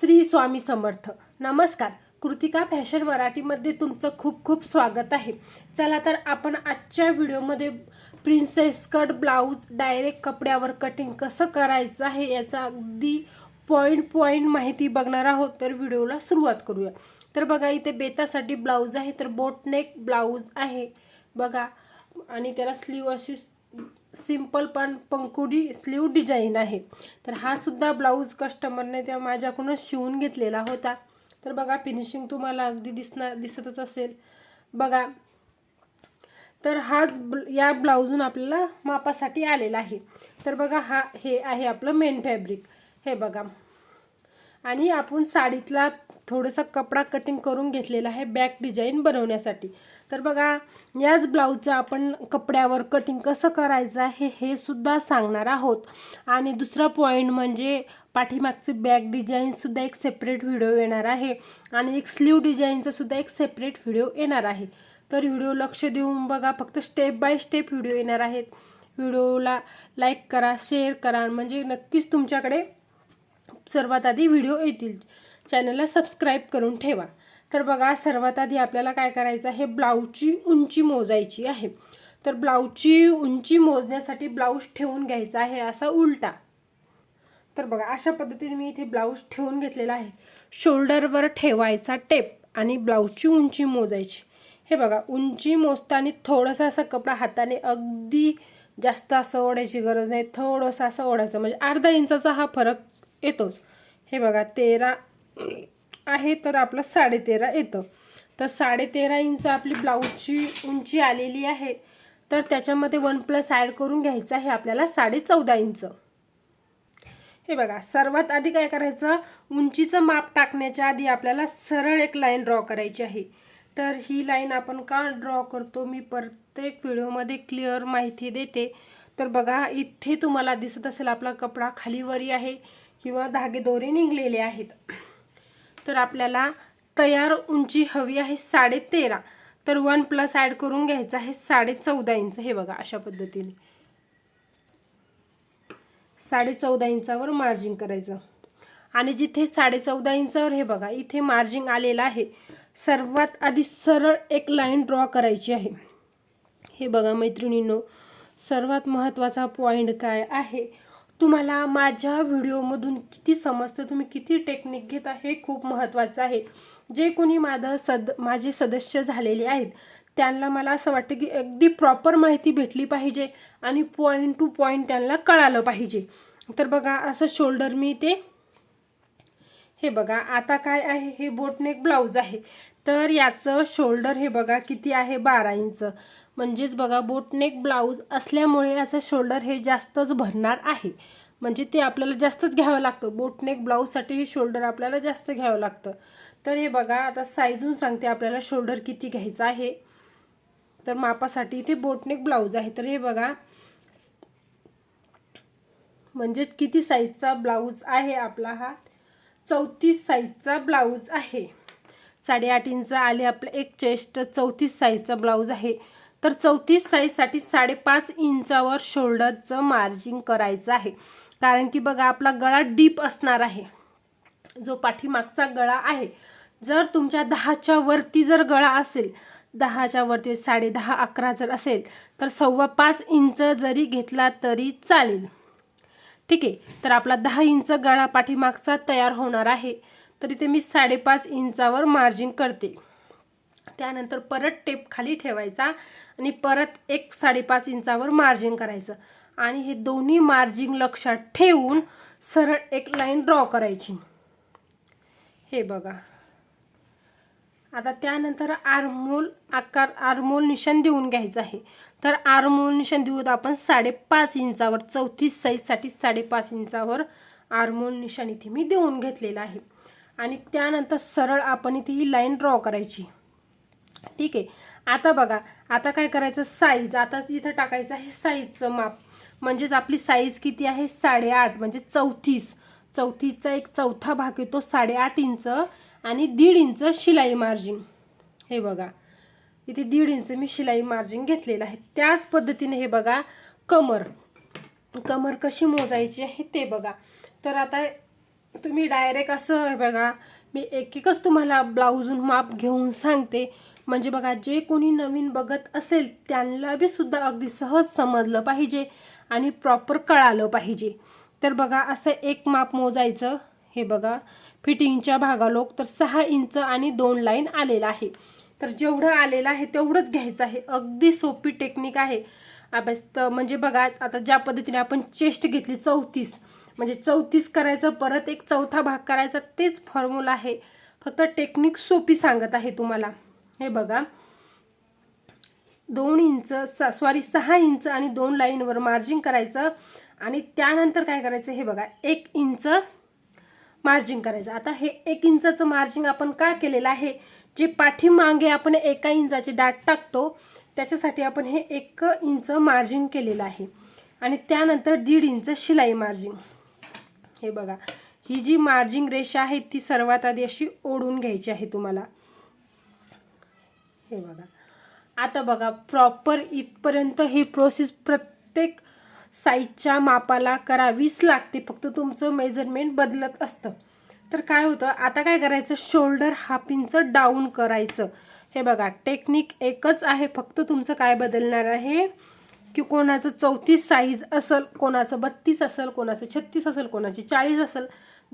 श्री स्वामी समर्थ. नमस्कार. कृतिका फॅशन मराठीमध्ये तुमचं खूप खूप स्वागत आहे. चला तर आपण आजच्या व्हिडिओमध्ये प्रिन्सेस कट ब्लाऊज डायरेक्ट कपड्यावर कटिंग कसं करायचं आहे याचा अगदी पॉईंट पॉईंट माहिती बघणार आहोत. तर व्हिडिओला सुरुवात करूया. तर बघा इथे बेतासाठी ब्लाऊज आहे तर बोटनेक ब्लाऊज आहे. बघा आणि त्याला स्लीव अशी सिंपल पण पंकुडी स्लीव डिझाईन आहे. तर हा सुद्धा ब्लाऊज कस्टमरने त्या माझ्याकडूनच शिवून घेतलेला होता. तर बघा फिनिशिंग तुम्हाला अगदी दिसणार दिसतच असेल. बघा तर हाच ब्ल- या ब्लाऊजून आपल्याला मापासाठी आलेला आहे. तर बघा हा हे आहे आपलं मेन फॅब्रिक हे बघा. आणि आपण साडीतला थोडासा कपडा कटिंग करून घेतलेला आहे बॅक डिझाईन बनवण्यासाठी. तर बघा याच ब्लाऊजचं आपण कपड्यावर कटिंग कसं करायचं आहे हे सुद्धा सांगणार आहोत. आणि दुसरा पॉईंट म्हणजे पाठीमागचे बॅक डिझाईनसुद्धा एक सेपरेट व्हिडिओ येणार आहे. आणि एक स्लीव डिझाईनचासुद्धा एक सेपरेट व्हिडिओ येणार आहे. तर व्हिडिओ लक्ष देऊन बघा फक्त स्टेप बाय स्टेप व्हिडिओ येणार आहेत. व्हिडिओला लाईक करा शेअर करा म्हणजे नक्कीच तुमच्याकडे सर्वात आधी व्हिडिओ येतील. चॅनलला सबस्क्राईब करून ठेवा. तर बघा सर्वात आधी आपल्याला काय करायचं आहे? ब्लाऊजची उंची मोजायची आहे. तर ब्लाऊजची उंची मोजण्यासाठी ब्लाऊज ठेवून घ्यायचा आहे असा उलटा. तर बघा अशा पद्धतीने मी इथे ब्लाऊज ठेवून घेतलेला आहे. शोल्डरवर ठेवायचा टेप आणि ब्लाऊजची उंची मोजायची. हे बघा उंची मोजताना थोडंसं असं कपडा हाताने अगदी जास्त असं ओढायची गरज नाही. थोडंसं असं ओढायचं म्हणजे अर्धा इंचाचा हा फरक येतोच. हे बघा तेरा आहे तर आपलं साडेतेरा येतं. तर साडेतेरा इंच आपली ब्लाऊजची उंची आलेली आहे. तर त्याच्यामध्ये वन प्लस ॲड करून घ्यायचं आहे आपल्याला साडे चौदा इंच. हे बघा सर्वात आधी काय करायचं? उंचीचं माप टाकण्याच्या आधी आपल्याला सरळ एक लाईन ड्रॉ करायची आहे. तर ही लाईन आपण का ड्रॉ करतो? मी प्रत्येक व्हिडिओमध्ये क्लिअर माहिती देते. तर बघा इथे तुम्हाला दिसत असेल आपला कपडा खालीवरी आहे किंवा धागे दोरे निघलेले आहेत. तर आपल्याला तयार उंची हवी आहे साडे तेरा तर वन प्लस ॲड करून घ्यायचं आहे साडे चौदा इंच. हे बघा अशा पद्धतीने. साडे चौदा इंचावर मार्जिन करायचं. आणि जिथे साडे चौदा इंचावर हे बघा इथे मार्जिन आलेलं आहे सर्वात आधी सरळ एक लाईन ड्रॉ करायची आहे. हे बघा मैत्रिणींनो सर्वात महत्त्वाचा पॉईंट काय आहे? तुम्हाला माझ्या व्हिडिओमधून किती समजतं तुम्ही किती टेक्निक घेता हे खूप महत्त्वाचं आहे. जे कोणी माझं सद माझे सदस्य झालेले आहेत त्यांना मला असं वाटतं की अगदी प्रॉपर माहिती भेटली पाहिजे आणि पॉईंट टू पॉईंट त्यांना कळालं पाहिजे. तर बघा असं शोल्डर मी ते हे बघा आता काय आहे? हे बोटनेक ब्लाऊज आहे. तर याचं शोल्डर हे बघा किती आहे? बारा इंच. म्हणजेच बघा बोटनेक ब्लाऊज असल्यामुळे याचं शोल्डर हे जास्तच भरणार आहे. म्हणजे ते आपल्याला जास्तच घ्यावं लागतं. बोटनेक ब्लाऊजसाठी हे शोल्डर आपल्याला जास्त घ्यावं लागतं. तर हे बघा आता साईजून सांगते आपल्याला शोल्डर किती घ्यायचं आहे. तर मापासाठी इथे बोटनेक ब्लाऊज आहे. तर हे बघा म्हणजेच किती साईजचा ब्लाऊज आहे आपला हा? चौतीस साईजचा ब्लाऊज आहे. साडेआठ इंच आले आपलं एक चेस्ट चौतीस साईजचा ब्लाऊज आहे. तर चौतीस साईजसाठी साडेपाच इंचावर शोल्डरचं मार्जिन करायचं आहे. कारण की बघा आपला गळा डीप असणार आहे. जो पाठीमागचा गळा आहे जर तुमच्या दहाच्या वरती जर गळा असेल दहाच्या वरती म्हणजे साडे दहा अकरा जर असेल तर सव्वा पाच इंच जरी घेतला तरी चालेल. ठीक आहे? तर आपला दहा इंच गळा पाठीमागचा तयार होणार आहे. तर इथे मी साडेपाच इंचावर मार्जिन करते. त्यानंतर परत टेप खाली ठेवायचा आणि परत एक साडेपाच इंचावर मार्जिंग करायचं. आणि हे दोन्ही मार्जिन लक्षात ठेवून सरळ एक लाईन ड्रॉ करायची. हे बघा. आता त्यानंतर आरमोल आकार आरमोल निशाण देऊन घ्यायचं आहे. तर आरमोल निशाण देऊन आपण साडेपाच इंचावर चौतीस साईजसाठी साडेपाच इंचावर आरमोल निशाण इथे मी देऊन घेतलेलं आहे. आणि त्यानंतर सरळ आपण इथे ही लाईन ड्रॉ करायची. ठीक आहे. आता बघा आता काय करायचं? साईज आता इथं टाकायचं आहे साईजचं माप म्हणजेच आपली साईज किती आहे? साडेआठ. म्हणजे चौतीस. चौतीसचा एक चौथा भाग येतो साडेआठ इंच आणि दीड इंच शिलाई मार्जिन हे बघा. इथे दीड इंच मी शिलाई मार्जिन घेतलेलं आहे. त्याच पद्धतीने हे बघा कमर. कमर कशी मोजायची आहे ते बघा. तर आता तुम्ही डायरेक्ट असं हे बघा मी एक एकच तुम्हाला ब्लाऊजून माप घेऊन सांगते. म्हणजे बघा जे कोणी नवीन बघत असेल त्यांना बी सुद्धा अगदी सहज समजलं पाहिजे आणि प्रॉपर कळालं पाहिजे. तर बघा असं एक माप मोजायचं. हे बघा फिटिंगच्या भागालोक तर सहा इंच आणि दोन लाईन आलेलं आहे. तर जेवढं आलेलं आहे तेवढंच घ्यायचं आहे. अगदी सोपी टेक्निक आहे. अभ्यास तर म्हणजे बघा आता ज्या पद्धतीने आपण चेस्ट घेतली चौतीस. म्हणजे चौतीस करायचं परत एक चौथा भाग करायचा तेच फॉर्म्युला आहे. फक्त टेक्निक सोपी सांगत आहे तुम्हाला. हे बघा. दोन इंच सॉरी सहा इंच आणि दोन लाईनवर मार्जिन करायचं. आणि त्यानंतर काय करायचं? हे बघा एक इंच मार्जिन करायचं. आता हे एक इंचाचं मार्जिन आपण का केलेलं आहे? जे पाठीमागे आपण एका इंचाचे डाट टाकतो त्याच्यासाठी आपण हे एक इंच मार्जिन केलेलं आहे. आणि त्यानंतर दीड इंच शिलाई मार्जिंग हे बघा ही जी मार्जिंग रेषा आहे ती सर्वात आधी अशी ओढून घ्यायची आहे तुम्हाला. हे बघा. आता बघा प्रॉपर इथपर्यंत ही प्रोसेस प्रत्येक साईजच्या मापाला करावीच लागते. फक्त तुमचं मेजरमेंट बदलत असतं. तर काय होतं आता काय करायचं? शोल्डर हाफ इंच डाऊन करायचं. हे बघा टेक्निक एकच आहे. फक्त तुमचं काय बदलणार आहे? की कोणाचं चौतीस साईज असेल कोणाचं बत्तीस असेल कोणाचं छत्तीस असेल कोणाची चाळीस असेल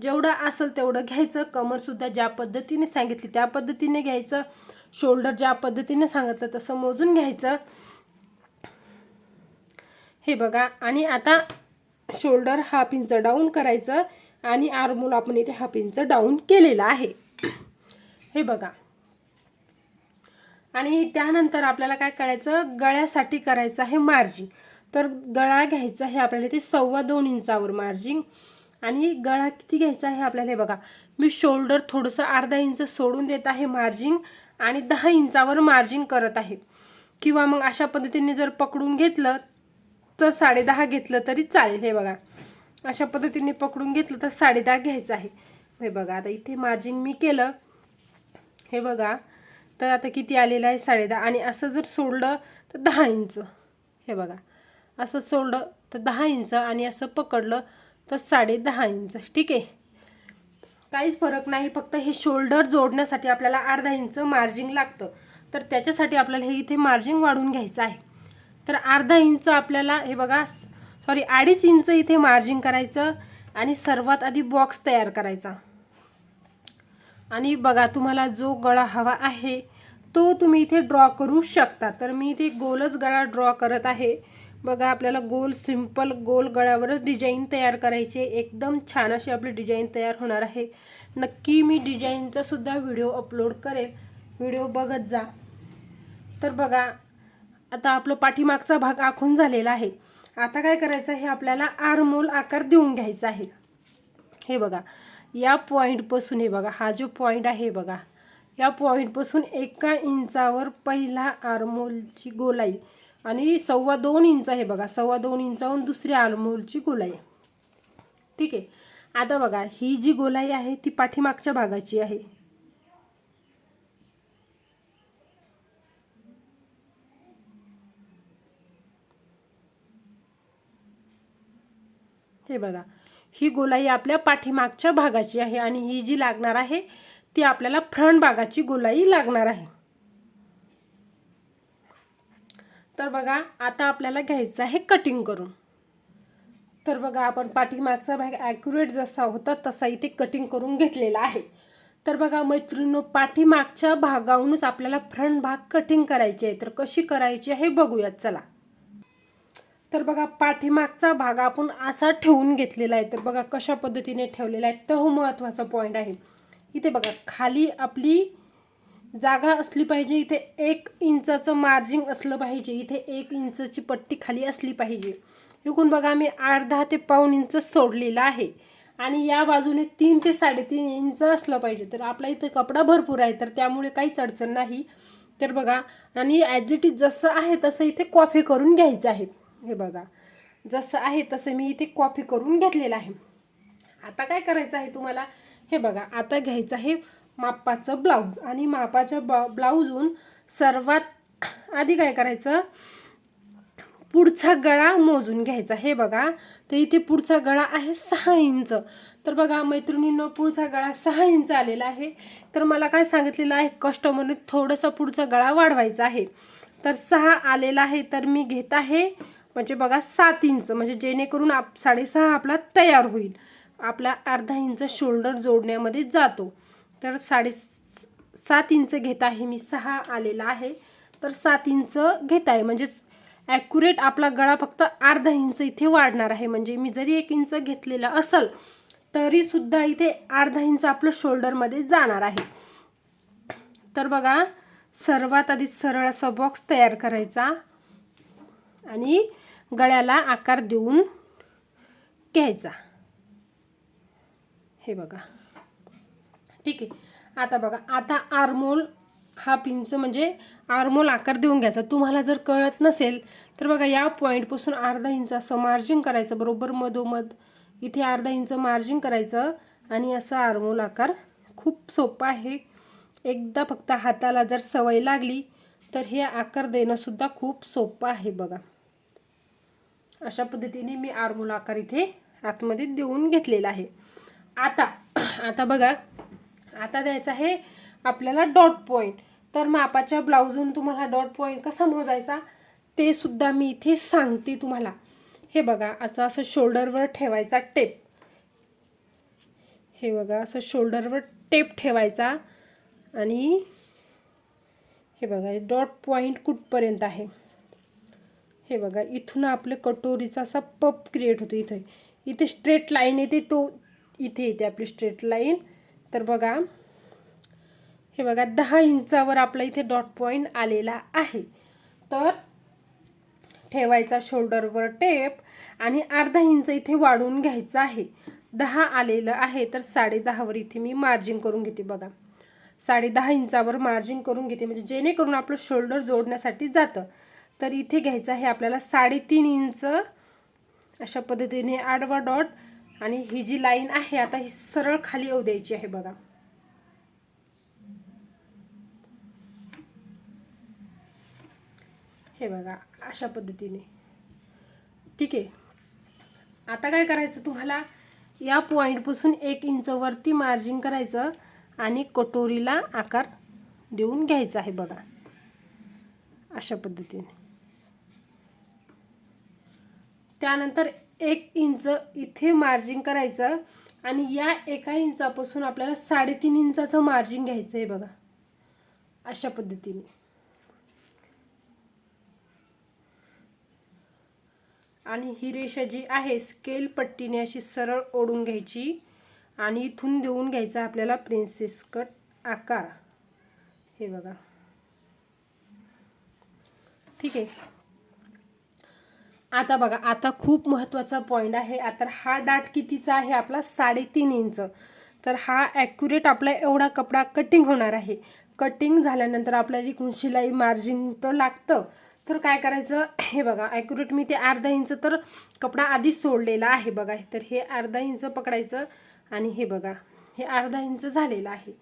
जेवढं असेल तेवढं घ्यायचं. कमरसुद्धा ज्या पद्धतीने सांगितली त्या पद्धतीने घ्यायचं. शोल्डर ज्या पद्धतीने सांगितलं तसं मोजून घ्यायचं. हे बघा आणि आता शोल्डर हाफ इंच डाऊन करायचं आणि आर्मोल आपण इथे हाफ इंच डाऊन केलेलं आहे. हे बघा. आणि त्यानंतर आपल्याला काय करायचं गळ्यासाठी करायचं आहे मार्जिंग. तर गळा घ्यायचा आहे आपल्याला इथे सव्वा दोन इंचावर मार्जिंग. आणि गळा किती घ्यायचा आहे आपल्याला हे बघा. मी शोल्डर थोडंसं अर्धा इंच सोडून देत आहे मार्जिंग. आणि दहा इंचावर मार्जिंग करत आहेत. किंवा मग अशा पद्धतीने जर पकडून घेतलं तर साडेदहा घेतलं तरी चालेल. हे बघा. अशा पद्धतीने पकडून घेतलं तर साडेदहा घ्यायचं आहे. हे बघा आता इथे मार्जिंग मी केलं. हे बघा. तर आता किती आलेलं आहे? साडेदहा. आणि असं जर सोडलं तर दहा इंच. हे बघा. असं सोडलं तर दहा इंच. आणि असं पकडलं तर साडेदहा इंच. ठीक आहे? काहीच फरक नाही फक्त हे शोल्डर जोडण्यासाठी आपल्याला अर्धा इंच मार्जिंग लागतं. तर त्याच्यासाठी आपल्याला हे इथे मार्जिंग वाढवून घ्यायचं आहे. तर अर्धा इंच आपल्याला हे बघा सॉरी अडीच इंच इथे मार्जिंग करायचं आणि सर्वात आधी बॉक्स तयार करायचा. आणि बघा तुम्हाला जो गळा हवा आहे तो तुम्ही इथे ड्रॉ करू शकता. तर मी इथे गोलच गळा ड्रॉ करत आहे. बघा आपल्याला गोल सिंपल गोल गळ्यावरच डिझाईन तयार करायची आहे. एकदम छान अशी आपली डिझाईन तयार होणार आहे. नक्की मी डिझाईनचा सुद्धा व्हिडिओ अपलोड करेल. व्हिडिओ बघत जा. तर बघा आता आपलं पाठीमागचा भाग आखून झालेला आहे. आता काय करायचं आहे? आपल्याला आरमोल आकार देऊन घ्यायचा आहे. हे बघा या पॉईंटपासून हे बघा हा जो पॉईंट आहे बघा. या पॉईंटपासून एका इंचावर पहिला आरमोलची गोलाई. आणि सव्वा दोन इंच आहे बघा सव्वा दोन इंचाहून दुसरी आलमोलची गोलाई. ठीक आहे? आता बघा ही जी गोलाई आहे ती पाठीमागच्या भागाची आहे. हे बघा ही गोलाई आपल्या पाठीमागच्या भागाची आहे आणि ही जी लागणार आहे ती आपल्याला फ्रंट भागाची गोलाई लागणार आहे. तर बघा आता आपल्याला घ्यायचं आहे कटिंग करून. तर बघा आपण पाठीमागचा भाग ॲक्युरेट जसा होता तसा इथे कटिंग करून घेतलेला आहे. तर बघा मैत्रिणींनो पाठीमागच्या भागाहूनच आपल्याला फ्रंट भाग कटिंग करायची आहे. तर कशी करायची आहे बघूयात चला. तर बघा पाठीमागचा भाग आपण असा ठेवून घेतलेला आहे. तर बघा कशा पद्धतीने ठेवलेला आहे तो महत्त्वाचा पॉईंट आहे. इथे बघा खाली आपली जागा असली पाहिजे इथे एक इंचाचं मार्जिंग असलं पाहिजे इथे एक इंचची पट्टी खाली असली पाहिजे. इकून बघा मी अर्धा ते पाऊन इंच सोडलेलं आहे. आणि या बाजूने तीन ते साडेतीन इंच असलं पाहिजे. तर आपला इथे कपडा भरपूर आहे तर त्यामुळे काहीच अडचण नाही. तर बघा आणि ॲज इट इज जसं आहे तसं इथे कॉफी करून घ्यायचं आहे. हे बघा जसं आहे तसं मी इथे कॉफी करून घेतलेलं आहे. आता काय करायचं आहे तुम्हाला? हे बघा आता घ्यायचं आहे मापाचं ब्लाऊज आणि मापाच्या बा ब्लाऊजहून सर्वात आधी काय करायचं? पुढचा गळा मोजून घ्यायचा. हे बघा तर इथे पुढचा गळा आहे सहा इंच. तर बघा मैत्रिणींनो पुढचा गळा सहा इंच आलेला आहे. तर मला काय सांगितलेलं आहे? कस्टमरने थोडंसं पुढचा गळा वाढवायचा आहे. तर सहा आलेला आहे तर मी घेत आहे. म्हणजे बघा सात इंच. म्हणजे जेणेकरून आप साडेसहा आपला तयार होईल. आपला अर्धा इंच शोल्डर जोडण्यामध्ये जातो. तर साडे सात इंच घेत आहे मी सहा आलेला आहे. तर सात इंच घेत आहे म्हणजेच ॲक्युरेट आपला गळा फक्त अर्धा इंच इथे वाढणार आहे. म्हणजे मी जरी एक इंच घेतलेला असेल तरीसुद्धा इथे अर्धा इंच आपलं शोल्डरमध्ये जाणार आहे. तर बघा सर्वात आधी सरळ असा बॉक्स तयार करायचा आणि गळ्याला आकार देऊन घ्यायचा. हे बघा. ठीक आहे. आता बघा आता आरमोल हा पिंच म्हणजे आरमोल आकार देऊन घ्यायचा. तुम्हाला जर कळत नसेल तर बघा या पॉईंटपासून अर्धा इंच असं मार्जिन करायचं बरोबर मधोमध. इथे अर्धा इंच मार्जिन करायचं आणि असा आरमोल आकार खूप सोपा आहे. एकदा फक्त हाताला जर सवय लागली तर हे आकार देणंसुद्धा खूप सोपं आहे बघा. अशा पद्धतीने मी आरमोल आकार इथे आतमध्ये देऊन घेतलेला आहे. आता आता बघा आता द्यायचा आहे आपल्याला डॉट पॉईंट तर मापाच्या ब्लाऊजून तुम्हाला डॉट पॉईंट कसा मोजायचा ते सुद्धा मी इथे सांगते तुम्हाला. हे बघा आता असं शोल्डरवर ठेवायचा टेप. हे बघा असं शोल्डरवर टेप ठेवायचा. आणि हे बघा डॉट पॉईंट कुठपर्यंत आहे? हे बघा इथून आपले कटोरीचा असा पप क्रिएट होतो इथे. इथे स्ट्रेट लाईन येते तो इथे येते आपली स्ट्रेट लाईन. तर बघा हे बघा दहा इंचावर आपला इथे डॉट पॉईंट आलेला आहे. तर ठेवायचा शोल्डरवर टेप आणि अर्धा इंच इथे वाढवून घ्यायचा आहे. दहा आलेलं आहे तर साडे दहावर इथे मी मार्जिन करून घेते बघा. साडे दहा इंचावर मार्जिन करून घेते म्हणजे जेणेकरून आपलं शोल्डर जोडण्यासाठी जातं. तर इथे घ्यायचं आहे आपल्याला साडेतीन इंच. अशा पद्धतीने आडवा डॉट आणि ही जी लाईन आहे आता ही सरळ खाली येऊ द्यायची आहे बघा. हे बघा अशा पद्धतीने. ठीक आहे. आता काय करायचं तुम्हाला? या पॉईंटपासून एक इंच वरती मार्जिन करायचं आणि कटोरीला आकार देऊन घ्यायचा आहे बघा. अशा पद्धतीने. त्यानंतर एक इंच इथे मार्जिन करायचं आणि या एका इंचापासून आपल्याला साडेतीन इंचाचं मार्जिन घ्यायचं आहे बघा. अशा पद्धतीने. आणि ही रेषा जी आहे स्केल पट्टीने अशी सरळ ओढून घ्यायची आणि इथून देऊन घ्यायचा आपल्याला प्रिन्सेस कट आकार. हे बघा. ठीक आहे? आता बघा आता खूप महत्त्वाचा पॉईंट आहे. आता हा डाट कितीचा आहे? आपला साडेतीन इंच. तर हा ॲक्युरेट आपला एवढा कपडा कटिंग होणार आहे. कटिंग झाल्यानंतर आपल्याला इकडून शिलाई मार्जिन तर लागतं. तर काय करायचं? हे बघा ॲक्युरेट मी ते अर्धा इंच तर कपडा आधीच सोडलेला आहे बघा. तर हे अर्धा इंच पकडायचं आणि हे बघा हे अर्धा इंच झालेलं आहे.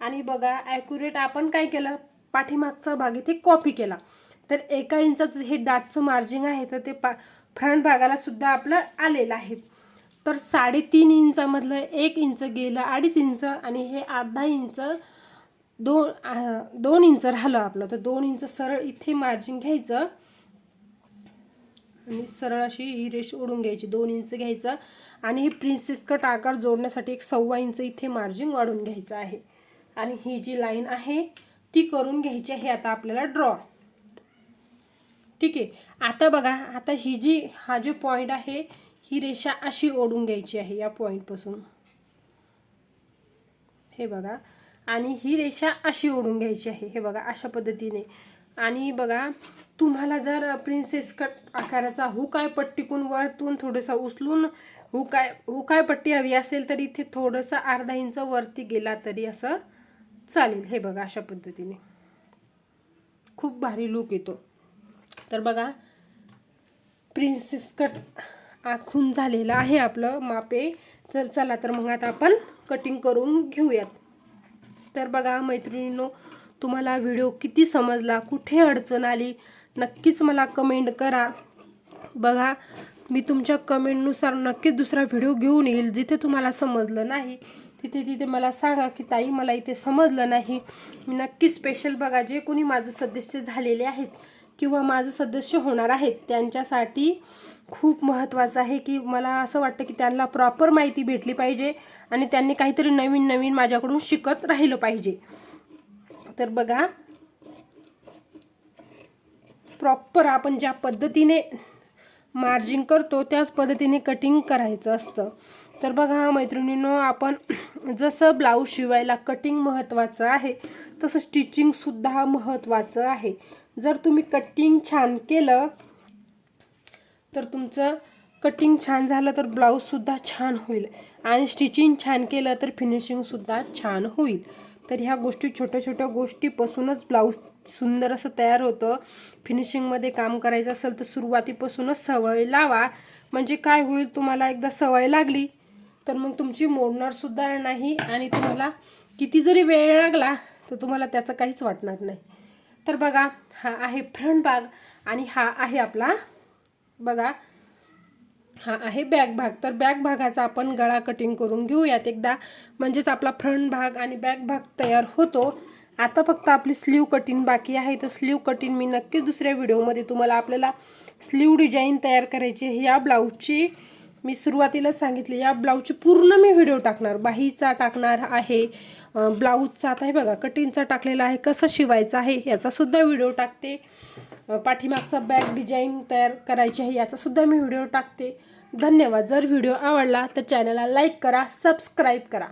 आणि बघा ॲक्युरेट आपण काय केलं? पाठीमागचा भाग इथे कॉपी केला. तर एका इंचाचं हे डाटचं मार्जिन आहे तर ते पा फ्रंट भागाला सुद्धा आपलं आलेलं आहे. तर साडेतीन इंचामधलं एक इंच गेलं अडीच इंच आणि हे अर्धा इंच दोन दोन इंच राहिलं आपलं. तर दोन इंच सरळ इथे मार्जिन घ्यायचं. आणि सरळ अशी ही रेष ओढून घ्यायची दोन इंच घ्यायचं. आणि हे प्रिन्सेस कट आकार जोडण्यासाठी एक सव्वा इंच इथे मार्जिन वाढून घ्यायचं आहे. आणि ही जी लाईन आहे ती करून घ्यायची आहे. आता आपल्याला ड्रॉ. ठीक आहे. आता बघा आता ही जी हा जो पॉईंट आहे ही रेषा अशी ओढून घ्यायची आहे या पॉईंटपासून हे बघा. आणि ही रेषा अशी ओढून घ्यायची आहे. हे बघा अशा पद्धतीने. आणि बघा तुम्हाला जर प्रिन्सेस कट आकाराचा हुकाय पट्टीकून वरतून थोडंसं उचलून हुकाय हुकाय पट्टी हवी असेल तर इथे थोडंसं अर्धा इंच वरती गेला तरी असं चालेल. हे बघा अशा पद्धतीने. खूप भारी लुक येतो. तर बघा प्रिन्सेस कट आखून झालेलं आहे आपलं मापे. तर चला तर मग आता आपण कटिंग करून घेऊयात. तर बघा मैत्रिणींनो तुम्हाला व्हिडिओ किती समजला कुठे अडचण आली नक्कीच मला कमेंट करा. बघा मी तुमच्या कमेंटनुसार नक्कीच दुसरा व्हिडिओ घेऊन येईल जिथे तुम्हाला समजलं नाही. तिथे तिथे मला सांगा की ताई मला इथे समजलं नाही. मी नक्की स्पेशल बघा जे कोणी माझं सदस्य झालेले आहेत किंवा माझं सदस्य होणार आहेत त्यांच्यासाठी खूप महत्त्वाचं आहे की मला असं वाटतं की त्यांना प्रॉपर माहिती भेटली पाहिजे आणि त्यांनी काहीतरी नवीन नवीन माझ्याकडून शिकत राहिलं पाहिजे. तर बघा प्रॉपर आपण ज्या पद्धतीने मार्जिंग करतो त्याच पद्धतीने कटिंग करायचं असतं. तर बघा मैत्रिणींनो आपण जसं ब्लाऊज शिवायला कटिंग महत्त्वाचं आहे तसं स्टिचिंगसुद्धा महत्त्वाचं आहे. जर तुम्ही कटिंग छान केलं तर तुमचं कटिंग छान झालं तर ब्लाऊजसुद्धा छान होईल. आणि स्टिचिंग छान केलं तर फिनिशिंगसुद्धा छान होईल. तर ह्या गोष्टी छोट्या छोट्या गोष्टीपासूनच ब्लाऊज सुंदर असं तयार होतं. फिनिशिंगमध्ये काम करायचं असेल तर सुरुवातीपासूनच सवय लावा. म्हणजे काय होईल तुम्हाला एकदा सवय लागली तर मग तुमची मोडणारसुद्धा नाही आणि तुम्हाला किती जरी वेळ लागला तर तुम्हाला त्याचं काहीच वाटणार नाही. तर बघा हा आहे फ्रंट भाग आणि हा आहे आपला बघा हा आहे बॅक भाग. तर बॅक भागाचा आपण गळा कटिंग करून घेऊयात एकदा. म्हणजेच आपला फ्रंट भाग आणि बॅक भाग तयार होतो. आता फक्त आपली स्लीव कटिंग बाकी आहे. तर स्लीव कटिंग मी नक्कीच दुसऱ्या व्हिडिओमध्ये तुम्हाला आपल्याला स्लीव डिझाईन तयार करायची आहे. या ब्लाऊजची मी सुरुवातीला सांगितले. या ब्लाऊजची पूर्ण मी व्हिडिओ टाकणार. बाहीचा टाकणार आहे. ब्लाऊजचा आता हे बघा कटिंगचा टाकलेला आहे कसं शिवायचं आहे याचासुद्धा व्हिडिओ टाकते. पाठीमागचा बॅग डिझाईन तयार करायची आहे याचासुद्धा मी व्हिडिओ टाकते. धन्यवाद. जर व्हिडिओ आवडला तर चॅनलला लाईक करा सबस्क्राईब करा.